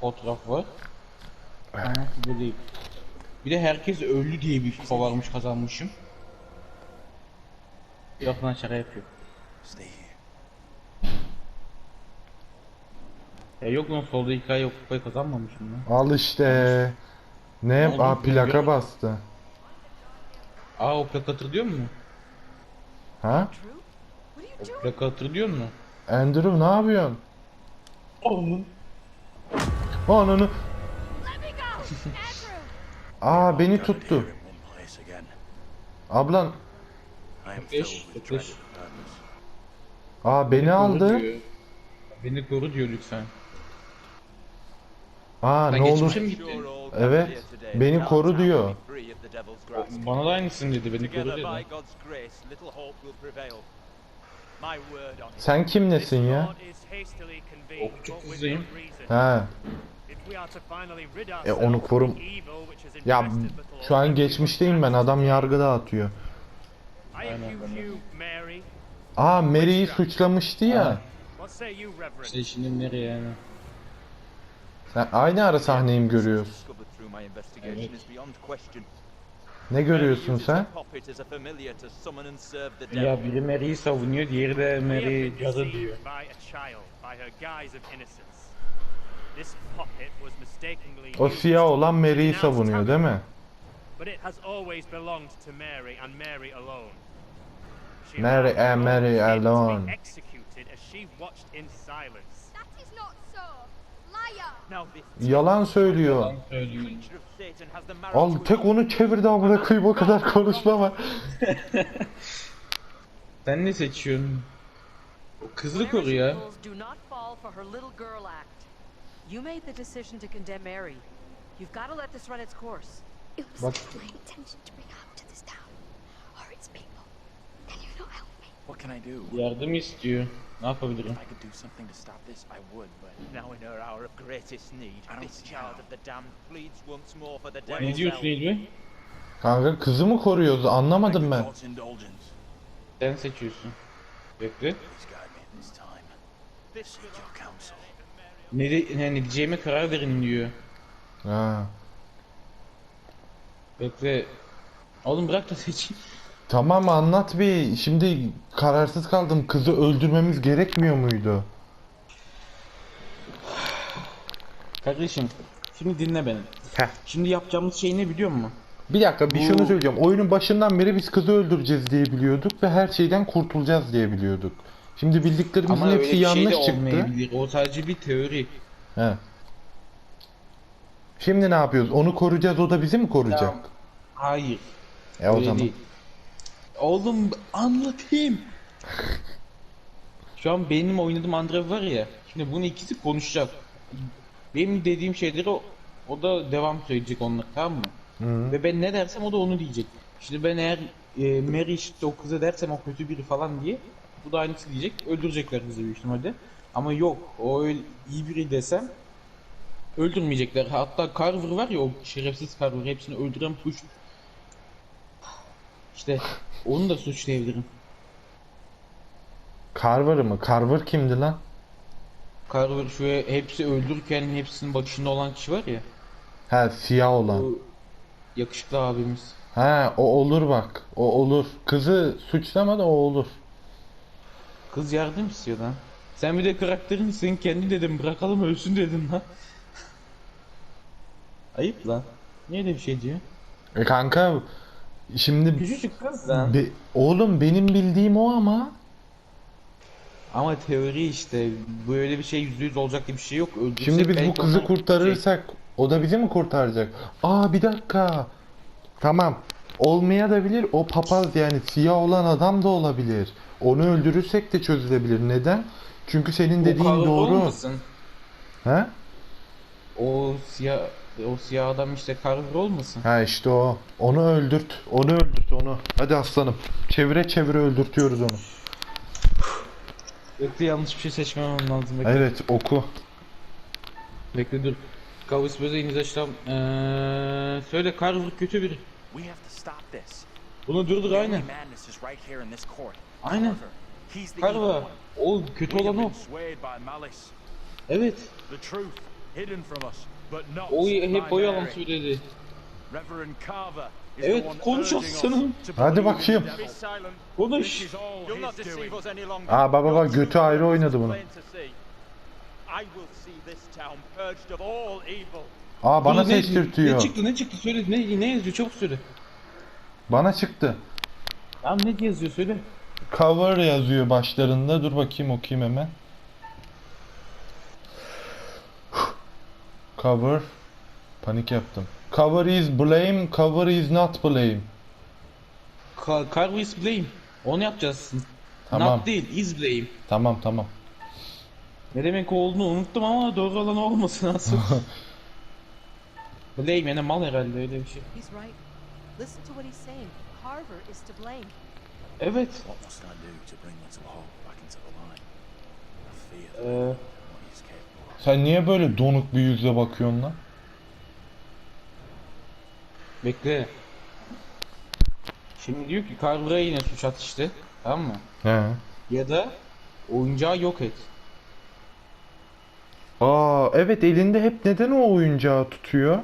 fotoğraf var. Bu değil. Bir de herkes öldü diye bir kupa varmış kazanmışım. Yok lan şaka yapıyor. Stay here. Ya yok lan solda hikaye yok kupayı kazanmamışım lan. Al işte. Ne? oldu? Aa plaka bastı. Aa o plaka hatırlıyor musun? Ha? O plaka hatırlıyor musun? Andrew ne yapıyorsun? Oğlum. Ananı. Let me go! Andrew! Aa beni tuttu. Ablan. I am Yaklaş, filled with yaklaş. dread and purpose. Aa beni aldı. Beni koru diyor lütfen. Aa Sen ne olur. geçmişe mi gittin? Evet. Beni koru diyor. Bana da aynısını dedi beni koru dedi. Sen kim This nesin ya? Okçu kızıyım. Ha. If we are to finally rid E onu ourselves korum. of the evil which has Ya şu an geçmişteyim ben. Adam yargıda atıyor. Mary. Aa Mary'i suçlamıştı ya. Ha. What say you, Reverend? İşte şimdi nereye yani? Sen aynı ara sahneyi mi görüyorsun? Evet. Ne görüyorsun sen? Ya biri Mary'i savunuyor, diğeri de Mary cadı diyor. O siyah olan Mary'i savunuyor değil mi? But it has always belonged to Mary and Mary alone. She Mary allowed and her Mary own kid to be alone. executed as she watched in silence. That is not so! Liar! Now this Yalan söylüyor. Al tek onu çevirdi amına koyayım o kadar konuşma var. Sen ne seçiyorsun? O kızı koru ya. You made the decision to condemn Mary. You've got to let this run its course. It was never my intention to bring harm to this town or its people. Can you not help me? What can I do? Yardım istiyor. Ne yapabilirim? If I could do something to stop this, I would, but Now in her hour of greatest need, this child of the damned pleads once more for the Ne devil's diyorsun help. İlmi? Kanka kızı mı koruyoruz anlamadım ben. God's indulgence. Sen seçiyorsun. Bekle. Please guide me this time. This Seek your counsel. Ne, de, ne, ne diyeceğime karar verin diyor. Ha. Bekle. Oğlum bırak da seçeyim. Tamam anlat bir. Şimdi kararsız kaldım. Kızı öldürmemiz gerekmiyor muydu? Kardeşim. Şimdi dinle beni. Heh. Şimdi yapacağımız şey ne biliyor musun? Bir dakika bir Bu- şunu söyleyeceğim. Oyunun başından beri biz kızı öldüreceğiz diye biliyorduk ve her şeyden kurtulacağız diye biliyorduk. Şimdi bildiklerimizin Ama öyle hepsi bir şey yanlış de çıktı. olmayabilir. O sadece bir teori. He. Şimdi ne yapıyoruz? Onu koruyacağız, o da bizi mi koruyacak? Hayır. E o öyle zaman. değil. Oğlum anlatayım. Şu an benim oynadığım Andre var ya. Şimdi bunun ikisi konuşacak. Benim dediğim şeyleri o, o da devam söyleyecek onlar tamam mı? Hı. Ve ben ne dersem o da onu diyecek. Şimdi ben eğer e, o kıza dersem o kötü biri falan diye bu da aynısı diyecek. Öldürecekler kızı büyük ihtimalle. Ama yok o öyle iyi biri desem öldürmeyecekler. Hatta Carver var ya o şerefsiz Carver hepsini öldüren suç. İşte onu da suçlayabilirim. Carver'ı mı? Carver kimdi lan? Carver şu hepsi öldürürken hepsinin başında olan kişi var ya. He siyah olan. O yakışıklı abimiz. He o olur bak. O olur. Kızı suçlama da o olur. Kız yardım istiyor lan. Sen bir de karakterini sen kendi dedim bırakalım ölsün dedin lan. Ayıp lan. Niye öyle bir şey diyor? E kanka şimdi Küçücük kız lan. Be- oğlum benim bildiğim o ama. Ama teori işte böyle bir şey yüzde yüz olacak diye bir şey yok. Öldürsek Şimdi biz bu belki kızı onlar- kurtarırsak o da bizi mi kurtaracak? Aa bir dakika. Tamam. Olmaya da bilir. O papaz yani siyah olan adam da olabilir. Onu öldürürsek de çözülebilir. Neden? Çünkü senin O dediğin Carver doğru. olmasın? He? O siyah o siyah adam işte Carver olmasın? Ha işte o. Onu öldürt. Onu öldürt onu. Hadi aslanım. Çevire çevire öldürtüyoruz onu. Bekle yanlış bir şey seçmemem lazım. Bekle, Evet oku. bekle dur. Kavus Böze İnizaşlam. Eee söyle Carver kötü biri. We have to stop this. Bunu only aynen. Aynen. One. O kötü olan o. Evet. O hep o yalan söyledi. Evet, konuş aslanım. Hadi bakayım. Konuş. Aa baba bak götü ayrı oynadı bunu. Aa bana Dur, ne- seçtirtiyor. Ne çıktı ne çıktı söyle ne, ne yazıyor çabuk söyle. Bana çıktı. Tamam ne yazıyor söyle. Cover yazıyor başlarında. Dur bakayım okuyayım hemen. Cover. Panik yaptım. Cover is blame, cover is not blame. Ka Carver is blame. Onu yapacağız. Tamam. Not değil is blame. Tamam tamam. Ne demek olduğunu unuttum ama doğru olan o olması lazım. blame yani mal herhalde öyle bir şey. Listen to what he's saying. Carver is to blame. Evet. What must I do to bring Little Hope back into the line? I fear Ee, what he is capable of. Sen niye böyle donuk bir yüzle bakıyorsun lan? bekle. Şimdi diyor ki Carver'a yine suç at işte. Tamam mı? He. Ya da oyuncağı yok et. Aa evet elinde hep neden o oyuncağı tutuyor?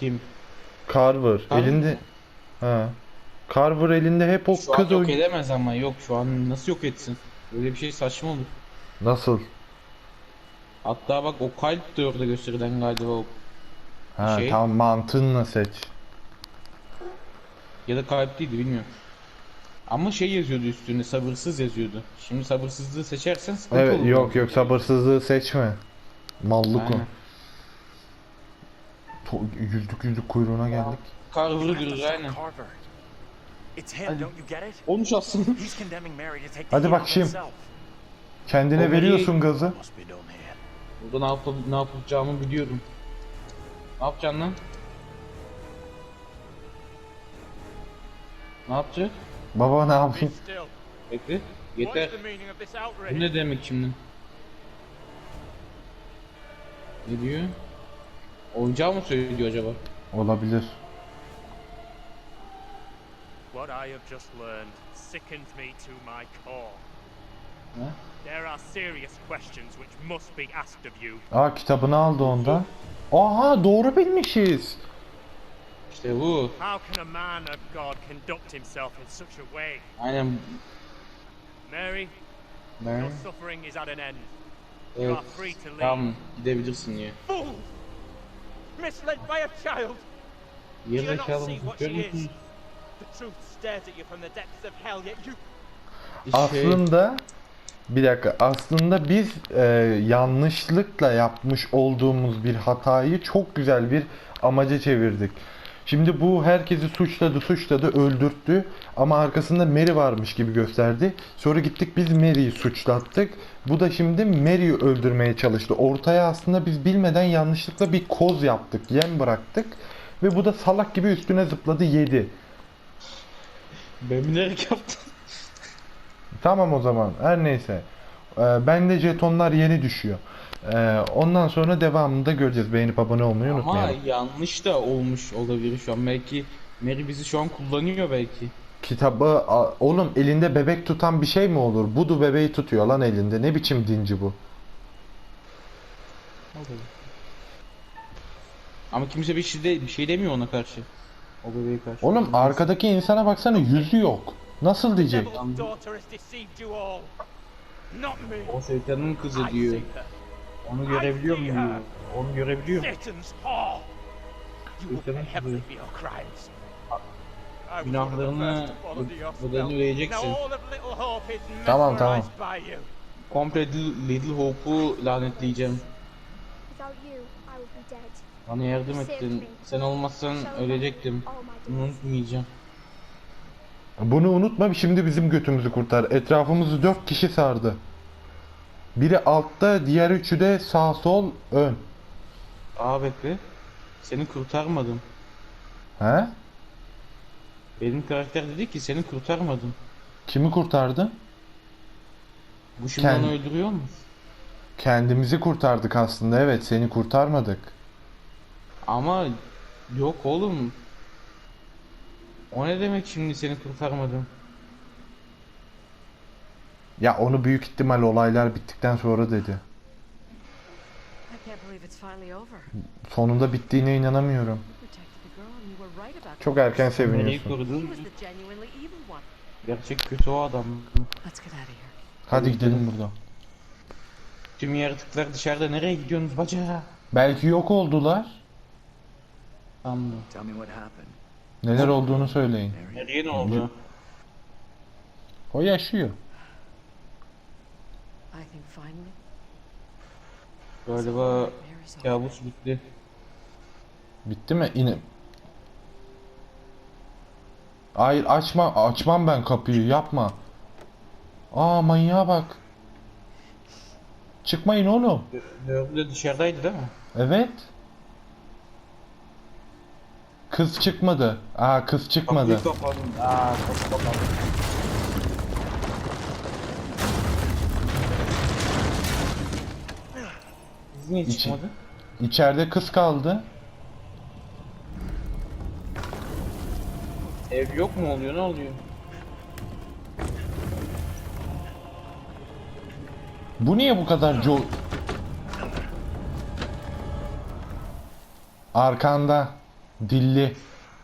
Kim? Carver. Carver. Elinde ha. Carver elinde hep o Şu an kız yok oyun. edemez ama yok şu an nasıl yok etsin? Öyle bir şey saçma olur. Nasıl? Hatta bak o kalp de orada gösterilen galiba o. Ha Şey- tamam mantığınla seç. Ya da kalp değildi bilmiyorum. Ama şey yazıyordu üstünde sabırsız yazıyordu. Şimdi sabırsızlığı seçersen sıkıntı Evet olur. yok yok sabırsızlığı seçme. Mallık o. Aynen. To- yüzlük yüzlük kuyruğuna geldik. To görür stop aynen. Carver. It's him, Hadi. don't you get it? Olmuş aslında. He's condemning Mary to take the Hadi bak şimdi. Kendine O veriyorsun gazı. Burada ne, yapıp, ne yapacağımı biliyorum. Ne yapacaksın lan? Ne yapacak? Baba ne yapayım? Bekle. Yeter. Bu ne demek şimdi? Ne diyor? Oyuncağı mı söylüyor acaba? Olabilir. What I have just learned sickens me to my core. There are serious questions which must be asked of you. Aa kitabını aldı onda. Aha doğru bilmişiz. İşte bu. How can a man of God conduct himself in such a way? Aynen. Mary, Ben... your suffering is at an end. You Evet. are free to leave. Tamam gidebilirsin diye. Fool! Misled by a child! Do you not see what she is? The truth stares at you from the depths of hell, yet you Aslında bir dakika aslında biz e, yanlışlıkla yapmış olduğumuz bir hatayı çok güzel bir amaca çevirdik. Şimdi bu herkesi suçladı suçladı öldürttü ama arkasında Mary varmış gibi gösterdi. Sonra gittik biz Mary'yi suçlattık. Bu da şimdi Mary'yi öldürmeye çalıştı. Ortaya aslında biz bilmeden yanlışlıkla bir koz yaptık. Yem bıraktık. Ve bu da salak gibi üstüne zıpladı yedi. Ben bilerek yaptım. Tamam o zaman. Her neyse. Ee, bende jetonlar yeni düşüyor. Ee, ondan sonra devamında göreceğiz. Beğenip abone olmayı Ama unutmayalım. yanlış da olmuş olabilir şu an. Belki Mary bizi şu an kullanıyor belki. Kitabı a- oğlum elinde bebek tutan bir şey mi olur? Budu bebeği tutuyor lan elinde. Ne biçim dinci bu? Ama kimse bir şey, de, bir şey demiyor ona karşı. O bebeğe karşı. Oğlum arkadaki insana baksana yüzü yok. Nasıl diyecek? devil's daughter has deceived you all. Not me. O şeytanın kızı I diyor. see her. Onu görebiliyor muyum? Onu görebiliyor muyum? Günahlarını bedelini ödeyeceksin. Tamam, tamam. Komple Little Hope'u lanetleyeceğim. Bana yardım ettin. Sen olmazsan ölecektim. Bunu unutmayacağım. Bunu unutma şimdi bizim götümüzü kurtar. Etrafımızı dört kişi sardı. Biri altta, diğer üçü de sağ sol ön. Aa bekle. Seni kurtarmadım. He? Benim karakter dedi ki seni kurtarmadım. Kimi kurtardı? Bu şimdi Kendi- onu öldürüyor mu? Kendimizi kurtardık aslında. Evet, seni kurtarmadık. Ama yok oğlum. O ne demek şimdi seni kurtarmadım? Ya onu büyük ihtimal olaylar bittikten sonra dedi. Sonunda bittiğine inanamıyorum. Çok erken seviniyorsun. Gerçek kötü o adam. Hadi gidelim buradan. Tüm yaratıklar dışarıda nereye gidiyorsunuz baca? Belki yok oldular. Happened. Neler olduğunu söyleyin. Nereye ne oldu? O yaşıyor. I think finally. Galiba kabus bitti. Bitti mi? Yine. Hayır açma. Açmam ben kapıyı. Yapma. Aa manyağa bak. Çıkmayın oğlum. De dışarıdaydı değil mi? Evet. Kız çıkmadı. Aa kız çıkmadı. Kapıyı kapadım. Aa kapı kapadım. Niye İçi- çıkmadı? İçeride kız kaldı. Ev yok mu oluyor ne oluyor? Bu niye bu kadar co... Arkanda. Dilli.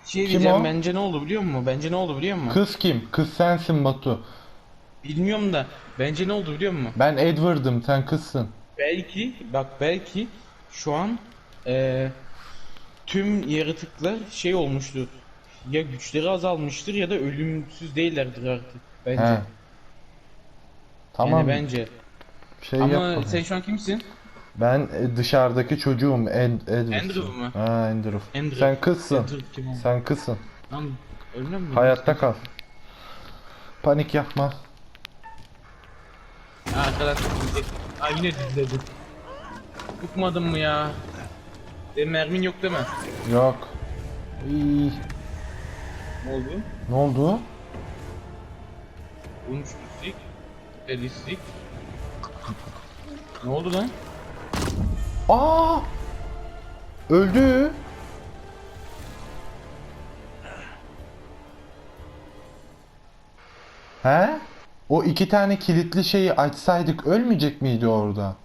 Bir şey Kim diyeceğim o? bence ne oldu biliyor musun? Bence ne oldu biliyor musun? Kız kim? Kız sensin Batu. Bilmiyorum da bence ne oldu biliyor musun? Ben Edward'ım sen kızsın. Belki bak belki şu an eee, tüm yaratıklar şey olmuştur. Ya güçleri azalmıştır ya da ölümsüz değillerdir artık. Bence. He. Tamam. Yani bence. Şey Ama yapma. sen şu an kimsin? Ben e, dışarıdaki çocuğum Ed Edward. Andrew mu? Ha Andrew. Andrew. Sen kızsın. Andrew? Sen kızsın. Lan ölmem mi? Hayatta kal. Panik yapma. Arkadaşlar Aa yine dizledim. Tutmadın mı ya? Senin mermin yok değil mi? Yok. İyi. Ne oldu? Ne oldu? Unutmuştuk. Elistik. Ne oldu lan? Aa! Öldü. He? O iki tane kilitli şeyi açsaydık ölmeyecek miydi orada?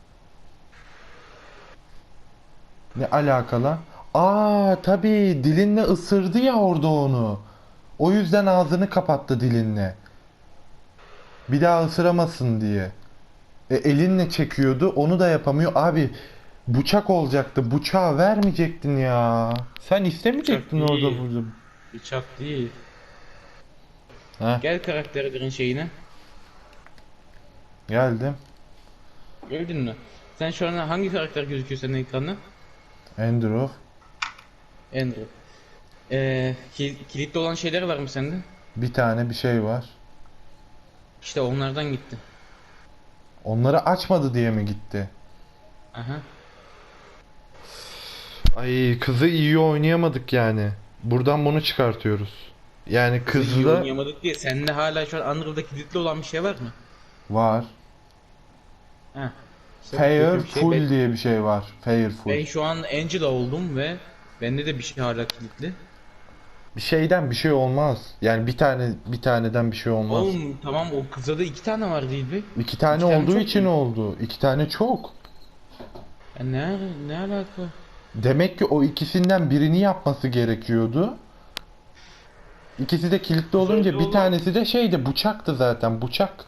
Ne alakalı? Aa tabii dilinle ısırdı ya orada onu. O yüzden ağzını kapattı dilinle. Bir daha ısıramasın diye. E, elinle çekiyordu onu da yapamıyor. Abi bıçak olacaktı. Bıçağı vermeyecektin ya. Sen istemeyecektin Bıçak orada değil. burada. Bıçak değil. Heh, Gel karakterlerin şeyine. Geldim. Gördün mü? Sen şu an hangi karakter gözüküyor senin ekranda? Andrew. Andrew. Ee, ki- kilitli olan şeyler var mı sende? Bir tane bir şey var. İşte onlardan gitti. Onları açmadı diye mi gitti? Aha. Ay kızı iyi oynayamadık yani. Buradan bunu çıkartıyoruz. Yani İyi kızla oynayamadık diye. Sende hala şu an Unreal'da kilitli olan bir şey var mı? var. Ha. İşte Fair kötü bir şey. full diye bir şey var. Fair full. ben şu an Angela oldum ve bende de bir şey hala kilitli. Bir şeyden bir şey olmaz. Yani bir tane bir taneden bir şey olmaz. Oğlum tamam o kıza da iki tane var değil mi? İki tane İki tane olduğu çok için mu? oldu. İki tane çok. Ya ne, ne alaka? Demek ki o ikisinden birini yapması gerekiyordu. İkisi de kilitli olunca bir olan- tanesi de şeydi bıçaktı zaten bıçak.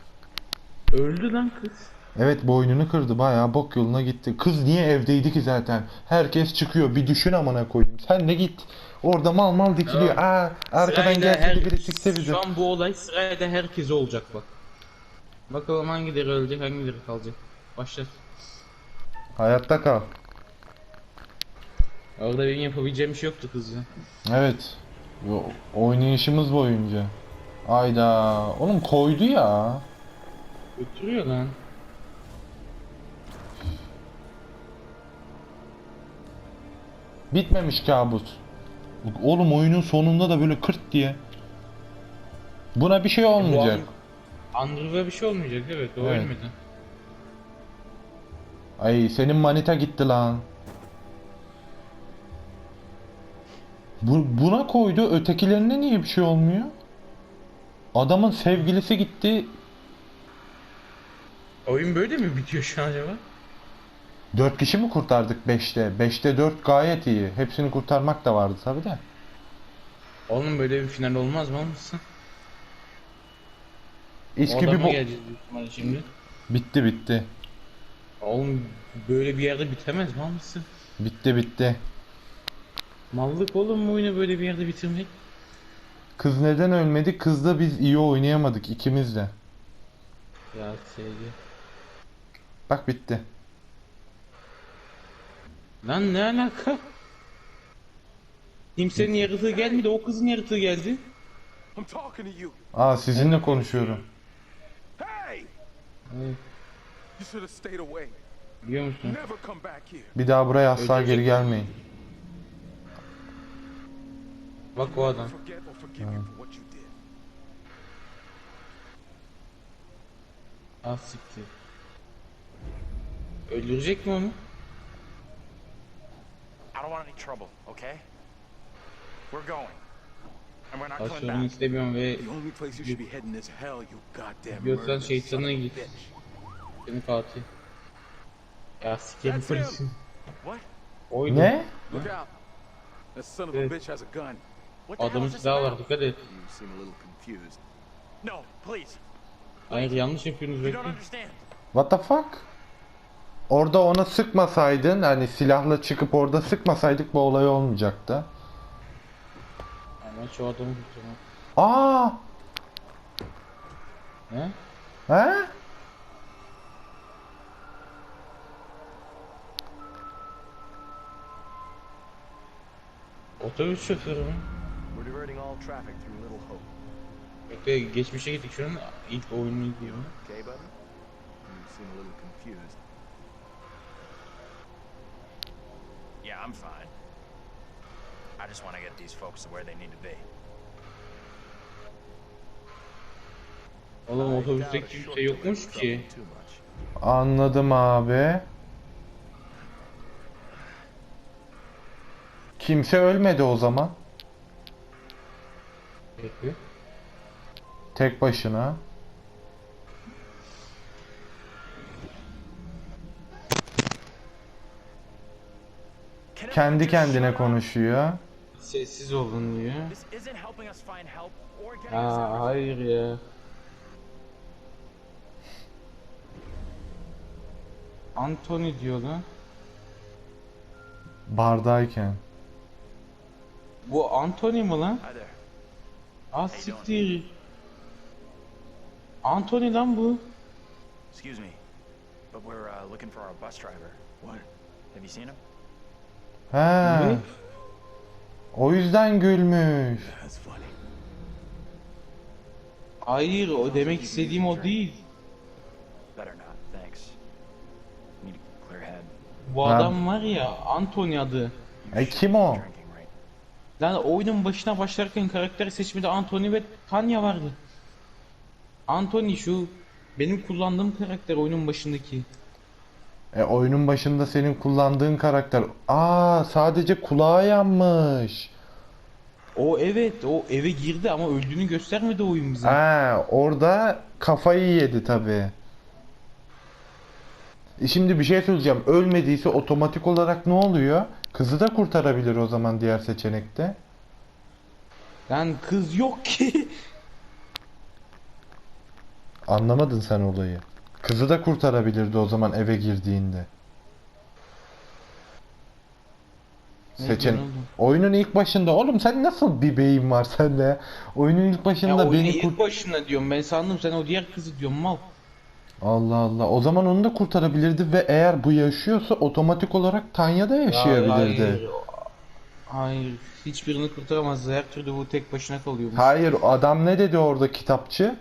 Öldü lan kız. Evet boynunu kırdı bayağı bok yoluna gitti. Kız niye evdeydi ki zaten? Herkes çıkıyor bir düşün amına koyayım. Sen de git. Orada mal mal dikiliyor. Aa arkadan Sırayla gelse her- de biri sikse bizi. Şu an bu olay sırayla herkese olacak bak. Bakalım hangileri ölecek hangileri kalacak. Başla. Hayatta kal. Orada benim yapabileceğim bir şey yoktu kız ya. Evet. Bu Oynayışımız boyunca. Ayda. Oğlum koydu ya. Götürüyor lan. Bitmemiş kabus. Oğlum oyunun sonunda da böyle kırt diye. Buna bir şey olmayacak. Andrew'a bir şey olmayacak evet o Evet. ölmedi. Ay senin manita gitti lan. Bu, buna koydu ötekilerine niye bir şey olmuyor? Adamın sevgilisi gitti. Oyun böyle mi bitiyor şu an acaba? 4 kişi mi kurtardık 5'te? 5'te 4 gayet iyi. Hepsini kurtarmak da vardı tabi de. Oğlum böyle bir final olmaz mı mısın? İçki bir bu... şimdi. Bitti bitti. Oğlum böyle bir yerde bitemez mal mısın? Bitti bitti. Mallık oğlum bu oyunu böyle bir yerde bitirmek. Kız neden ölmedi? Kızda biz iyi oynayamadık ikimiz de. Ya sevgi. Bak bitti. Lan ne alaka? Kimsenin yaratığı gelmedi o kızın yaratığı geldi. I'm talking to you. Aa sizinle konuşuyorum. Hey! You should have stayed away. Biliyor musun? Never come back here. Bir daha buraya asla geri gelmeyin. Bak o adam. Forget or forgive you for what you did. Ah siktir. Öldürecek mi onu? Don't want any trouble, okay? We're going. And we're not coming back. istemiyorum ve The only place you should be heading is hell, you goddamn Diyorsan murderous şeytana son of a git. bitch. senin katil. Ya sikerim That's him. polisin. What? Oydu. Ne? Look out. That son of a Evet. bitch has a gun. What the hell Adamın is this silahı var about? dikkat et. You seem a little confused. No, please. Hayır yanlış yapıyorsunuz You don't bekleyin. understand. What the fuck? Orada ona sıkmasaydın, hani silahla çıkıp orada sıkmasaydık bu olay olmayacaktı. Ama şu adamı tutacağım. Aa! Ne? He? Otobüs şoförü mü? Bekle geçmişe gittik şunun ilk oyununu diyor. Okay, buddy? You seem a little confused. Yeah, I'm fine. I just want to get these folks to where they need to be. Oğlum otobüste kimse yokmuş ki. trouble too much. Anladım abi. Kimse ölmedi o zaman. Bekle. Tek başına. Kendi kendine konuşuyor. Sessiz olun diyor. Aa hayır ya. Anthony diyor lan. Bardayken. Bu Anthony mi lan? Ah siktir. Anthony lan bu. Excuse me, but we're uh, looking for our bus driver. What? Have you seen him? He. O yüzden gülmüş. Hayır o demek istediğim o değil. Bu Ha. adam var ya Anthony adı. E kim o? Lan oyunun başına başlarken karakter seçmede Anthony ve Tanya vardı. Anthony şu benim kullandığım karakter oyunun başındaki. E oyunun başında senin kullandığın karakter. Aa sadece kulağı yanmış. O evet o eve girdi ama öldüğünü göstermedi oyun bize. Ha orada kafayı yedi tabi. E şimdi bir şey söyleyeceğim. Ölmediyse otomatik olarak ne oluyor? Kızı da kurtarabilir o zaman diğer seçenekte. Lan kız yok ki. Anlamadın sen olayı. Kızı da kurtarabilirdi o zaman eve girdiğinde. Ne Seçen diyorsun oğlum? oyunun ilk başında oğlum sen nasıl bir beyin var sende? Oyunun ilk Ya başında oyunun beni ilk kurt başına diyorum ben sandım sen o diğer kızı diyorum mal. Allah Allah. O zaman onu da kurtarabilirdi ve eğer bu yaşıyorsa otomatik olarak Tanya da yaşayabilirdi. Hayır, hayır hiçbirini kurtaramazdı her türlü bu tek başına kalıyormuş. Hayır adam ne dedi orada kitapçı?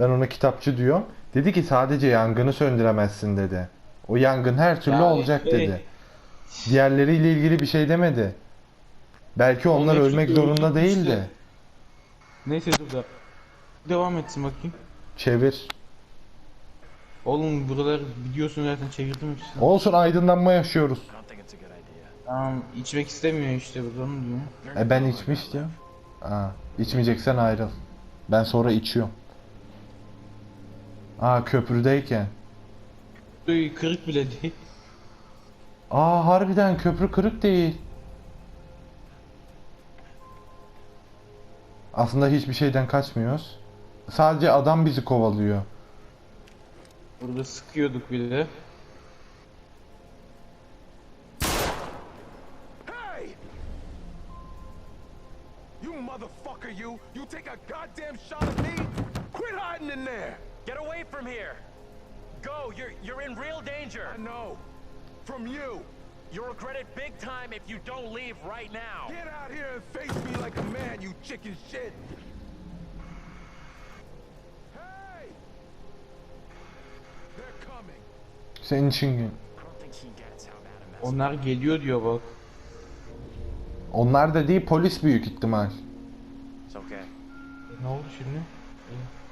Ben ona kitapçı diyorum. Dedi ki sadece yangını söndüremezsin dedi. O yangın her türlü Ya, olacak evet. dedi. Diğerleriyle ilgili bir şey demedi. Belki onlar Onlar ölmek zorunda değildi. Neyse dur da. Devam etsin bakayım. Çevir. Oğlum buralar biliyorsun zaten çevirdim hepsini. Olsun aydınlanma yaşıyoruz. Tamam içmek istemiyor işte buradan diyor. E ben içmiştim. Aa, içmeyeceksen ayrıl. Ben sonra içiyorum. Aa köprüdeyken. Böyle Kırık bile değil. Aa harbiden köprü kırık değil. Aslında hiçbir şeyden kaçmıyoruz. Sadece adam bizi kovalıyor. Burada sıkıyorduk bir de. Hey! You motherfucker, you! You take a goddamn shot at me? Quit hiding in there! Away from here! Go! You're you're in real danger! I know. From you. You'll regret it big time if you don't leave right now! Get out here and face me like a man, you chicken shit! Hey! They're coming. Senin için I don't think he gets how bad a mess Onlar geliyor diyor bak. onlar da değil polis büyük ihtimal. It's okay. Ne oldu şimdi?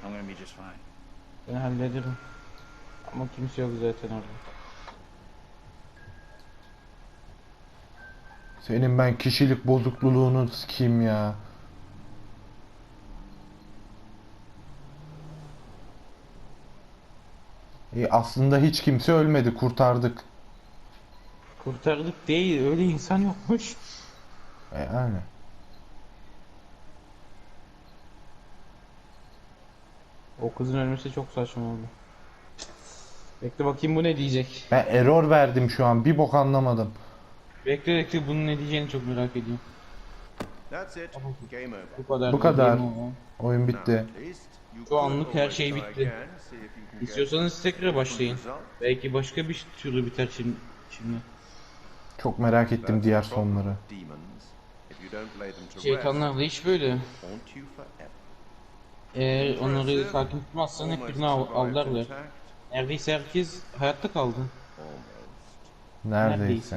I'm gonna be just fine. Ben hallederim. Ama kimse yok zaten orada. Senin ben kişilik bozukluğunu sikeyim ya. E aslında hiç kimse ölmedi, kurtardık. Kurtardık değil öyle insan yokmuş. E yani. O kızın ölmesi çok saçma oldu. Bekle bakayım bu ne diyecek. Ben error verdim şu an, bir bok anlamadım. Bekle bekle bunun ne diyeceğini çok merak ediyorum. That's it. Game over. Bu kadar. Bu kadar. Oyun bitti. Şu anlık her şey bitti. İstiyorsanız tekrar başlayın. Belki başka bir türlü biter şimdi. şimdi. Çok merak ettim diğer sonları. rest, Şeytanlarla iş böyle. Eğer onları sakin tutmazsan hep birini av- avlarlar. Neredeyse herkes hayatta kaldı. Neredeyse.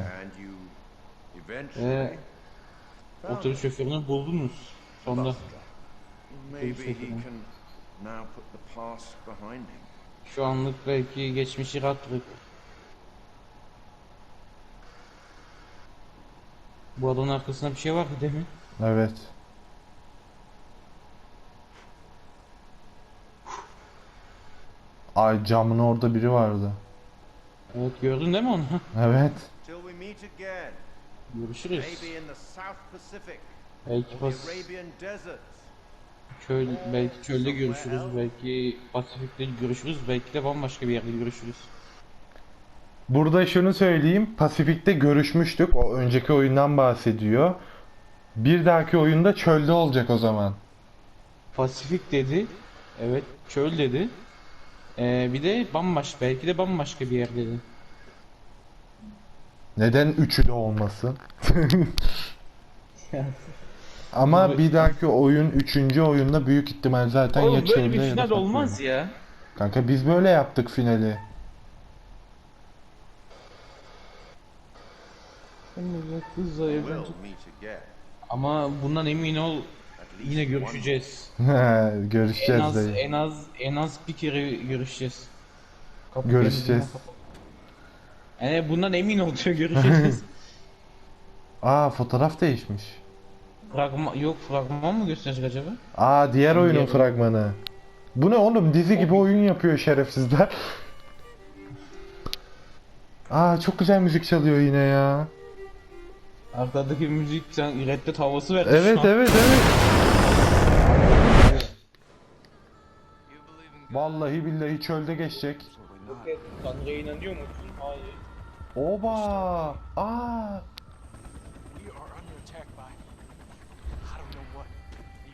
Ee, otobüs şoförünü buldunuz. Sonunda. Şu anlık belki geçmişi rahatlık. Bu adamın arkasında bir şey vardı değil mi? Evet. Ay camın orada biri vardı. Evet gördün değil mi onu? Evet. Görüşürüz. Belki pas çöl, belki çölde görüşürüz, belki Pasifik'te görüşürüz, belki de bambaşka bir yerde görüşürüz. Burada şunu söyleyeyim. Pasifik'te görüşmüştük. O önceki oyundan bahsediyor. Bir dahaki oyunda çölde olacak o zaman. Pasifik dedi. Evet, çöl dedi. Ee, bir de bambaşka, belki de bambaşka bir yer dedi. Neden üçü de olmasın? Ama bir dahaki oyun, üçüncü oyunda büyük ihtimal zaten ya Oğlum böyle bir ya da final farklı olmaz oyun. ya. Kanka biz böyle yaptık finali. Ama bundan emin ol yine one görüşeceğiz. En Görüşeceğiz az dayı. en az en az bir kere görüşeceğiz. Kapı Görüşeceğiz. Yani bundan emin ol diyor görüşeceğiz. Aa fotoğraf değişmiş. fragman yok fragman mı gösterecek acaba? Aa diğer oyunun Diğer- fragmanı. Bu ne oğlum dizi gibi oyun yapıyor şerefsizler. Aa çok güzel müzik çalıyor yine ya. Arkadaki müzik sen reddet havası verdi Evet şu an. evet evet. Vallahi billahi çölde geçecek. Tanrı'ya inanıyor musun? Hayır. Oba! Aa!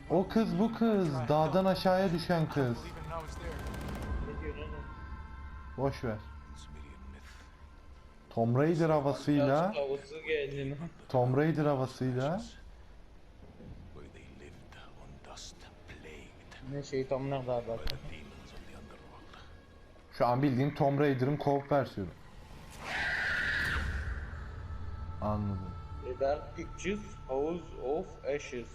O kız bu kız. Dağdan aşağıya düşen kız. Boş ver. Tomb Raider havasıyla, Havası geldi lan. Tomb Raider havasıyla Ne şeytanlar daha da. by şu an bildiğin Tomb Raider'ın co-op versiyonu. Anladım. The Dark Pictures House of Ashes.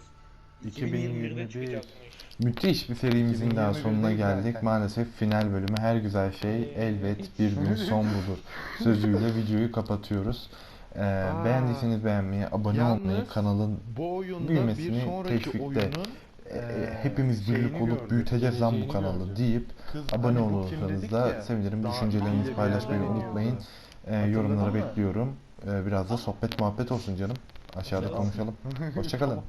2021. 2021'de çıkacakmış. Müthiş bir serimizin daha sonuna geldik. Maalesef final bölümü her güzel şey elbet bir gün son bulur. Sözüyle videoyu kapatıyoruz. Ee, beğendiyseniz beğenmeyi, abone olmayı, Yalnız kanalın Bu oyunda büyümesini bir sonraki teşvikte oyunun e, eee, hepimiz birlik olup büyüteceğiz lan bu kanalı deyip abone hani kim olursanız da sevinirim. Düşüncelerinizi paylaşmayı unutmayın. Ee, yorumlara bekliyorum. Ee, biraz da sohbet muhabbet olsun canım. Aşağıda konuşalım. Hoşçakalın.